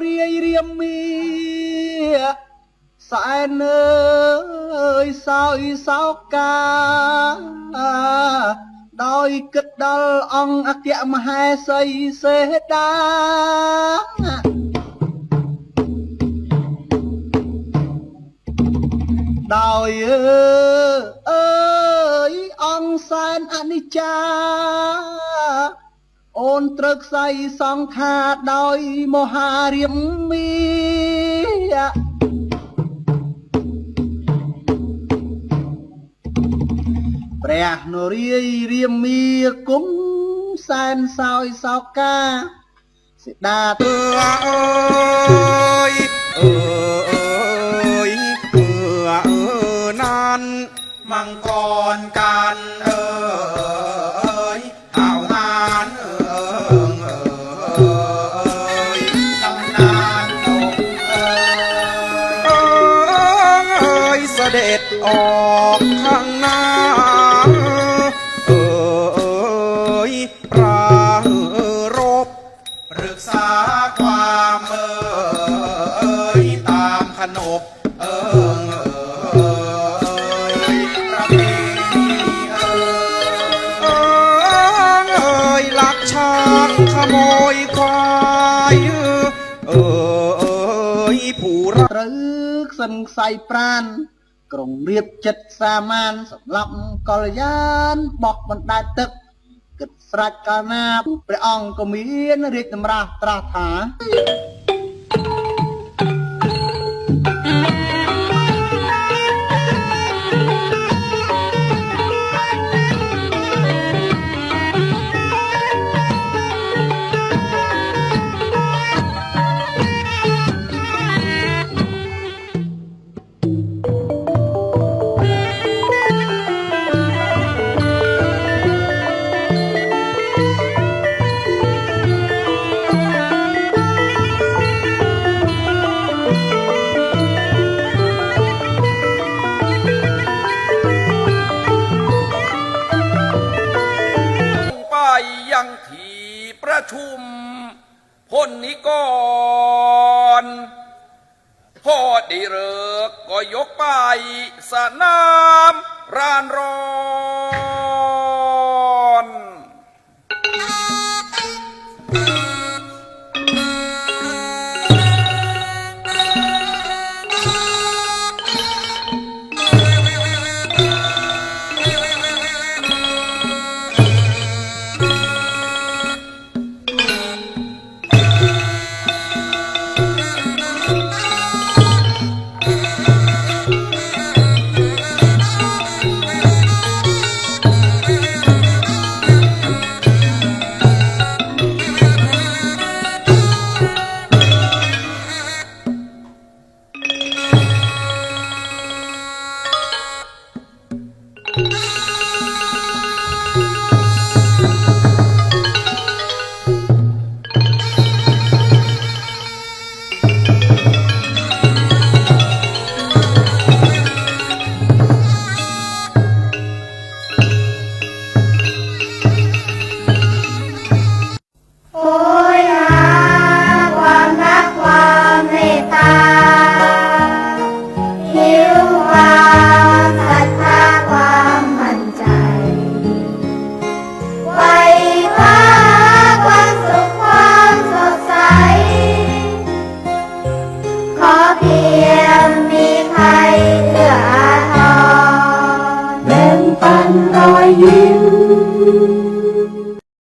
រាយរៀមមីសែនអើយសោយសោកា ដោយគិតដល់អង្គអគ្គមហេសីសេតាដោយអើយអង្គសែនអនិច្ចា នត្រូវខ្សែសង្ខារដោយមហារាមមីព្រះនរាយរាមាគុំសែនសោយសោកាសេដាអើយអើយអើអើណានមង្គនកានអើ ด็ดออกข้างหน้า เออเอยปราเอรบปรึกษาความเออยตามขนบเอ่ยประเพณีเอ่เอ่ยลักช้างขโมยควายเอ่ยผู้รัก รึกสงใส่ปราณ ក្រុងរៀបចិត្តសាមានសម្រាប់កល្យានបោះបណ្ដែតទឹកគិតស្រេចកាលណាព្រះអង្គក៏មានរាជតម្រាស់ត្រាស់ថា ชุมพลนิกรพอดีเลิกก็ยกไปสนามรานรอง